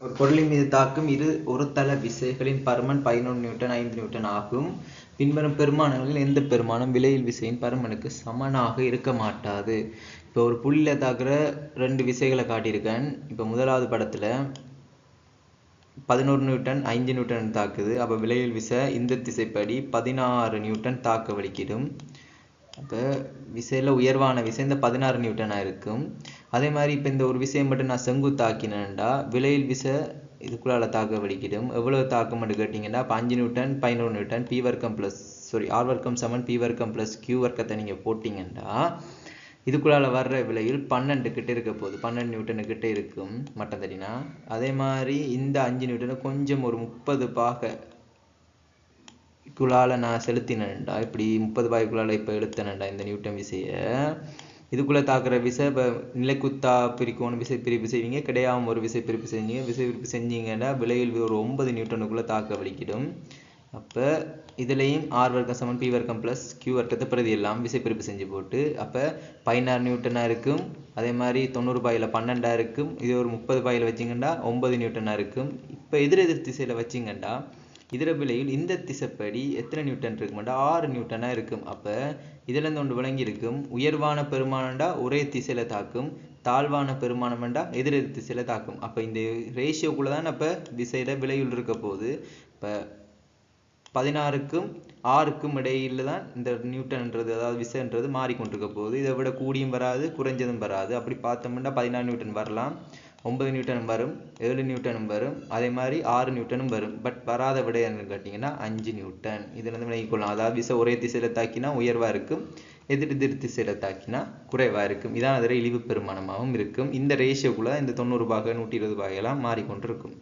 ஒரு பொருளின் மீது தாக்கும் இரு ஒரு தள விசைகளின் பருமன் பதினொன்று நியூட்டன் ஐந்து நியூட்டன் ஆகும். பின்வரும் பெருமானங்களில் எந்த பெருமானம் விலையில் விசையின் பருமனுக்கு சமனாக இருக்க மாட்டாது. இப்போ ஒரு புள்ளியில் தாக்குற ரெண்டு விசைகளை காட்டியிருக்கேன். இப்போ முதலாவது படத்தில் பதினோரு நியூட்டன் ஐந்து நியூட்டன் தாக்குது. அப்போ விலையில் விசை இந்த திசைப்படி பதினாறு நியூட்டன் தாக்க வலிக்கிடும். அப்போ விசையில் உயர்வான விசை இந்த பதினாறு நியூட்டனாக இருக்கும். அதே மாதிரி இப்போ இந்த ஒரு விசையை மட்டும் நான் செங்குத்தாக்கினேன்டா விலையில் விசை இதுக்குள்ளால் தாக்க வலிக்கிடும் எவ்வளவு தாக்கம் கேட்டிங்கன்னா இப்போ அஞ்சு நியூட்டன் பதினோரு நியூட்டன் பி வர்க்கம் ப்ளஸ் சாரி ஆர் வர்க்கம் செவன் பி வர்க்கம் ப்ளஸ் கியூ வர்க்கத்தை நீங்கள் போட்டிங்கன்னா இதுக்குள்ளால வர்ற விலையில் பன்னெண்டு கிட்டே இருக்க போகுது. பன்னெண்டு நியூட்டனு கிட்டே இருக்கும் மட்டம் தட்டினா அதே மாதிரி இந்த அஞ்சு நியூட்டனை கொஞ்சம் ஒரு முப்பது பாக குழால நான் செலுத்தினேன்டா இப்படி முப்பது பாய்க்குள்ளால இப்போ இழுத்தனேன்டா இந்த நியூட்டன் விசையை. இதுக்குள்ளே தாக்குற விசை இப்போ நிலைக்குத்தா பிரிக்கணும் விசை பிரிப்பு செய்வீங்க கிடையாம ஒரு விசை பிரிப்பு செஞ்சீங்க விசை பிரிப்பு செஞ்சீங்கன்னா விலையில் ஒரு ஒன்பது நியூட்டனுக்குள்ளே தாக்க வலிக்கிடும். அப்போ இதுலேயும் ஆர் வர்க்கம் சமன் பி வர்க்கம் ப்ளஸ் கியூ வர்க்கத்தை பிரதி எல்லாம் விசை பிரிப்பு செஞ்சு போட்டு அப்போ பதினாறு நியூட்டனாக இருக்கும் அதே மாதிரி தொண்ணூறு பாயில் பன்னெண்டாக இருக்கும் இது ஒரு முப்பது பாயில் வச்சிங்கன்னா ஒன்பது நியூட்டனாக இருக்கும். இப்போ எதிர் எதிர் திசையில் வச்சிங்கண்டா இதர விலையில் இந்த திசைப்படி எத்தனை நியூட்டன் இருக்குமாண்டா? ஆறு நியூட்டனாக இருக்கும். அப்போ இதுலேருந்து ஒன்று விளங்கி இருக்கும் உயர்வான பெருமானம்டா ஒரே திசையில் தாக்கும். தாழ்வான பெருமானம்டா எதிர் திசையில திசையில் தாக்கும். அப்போ இந்த ரேஷியோக்குள்ளே தான் அப்போ திசையில் விலையுள் இருக்க போகுது. இப்போ பதினாறுக்கும் ஆறுக்கும் இடையில தான் இந்த நியூட்டன்ன்றது அதாவது விசைன்றது மாறிக்கொண்டிருக்க போகுது. இதை விட கூடியும் வராது குறைஞ்சதும் வராது. அப்படி பார்த்தோம்னா பதினாறு நியூட்டன் வரலாம். ஒன்பது நியூட்டனும் வரும் ஏழு நியூட்டனும் வரும் அதே மாதிரி ஆறு நியூட்டனும் வரும். பட் வராத விட என்னன்னு கேட்டிங்கன்னா அஞ்சு நியூட்டன். இதுலேருந்து விளங்கிக்கொள்ளலாம் அதாவது விசை ஒரே திசையில் தாக்கினா உயர்வாக இருக்கும் எதிர் எதிர் திசையில் தாக்கினா குறைவாக இருக்கும். இதான் அதில் இழிவு பெருமானமாகவும் இருக்கும். இந்த ரேஷியோக்குள்ளே இந்த தொண்ணூறு பாக நூற்றி இருபது பாகையெல்லாம் மாறிக்கொண்டிருக்கும்.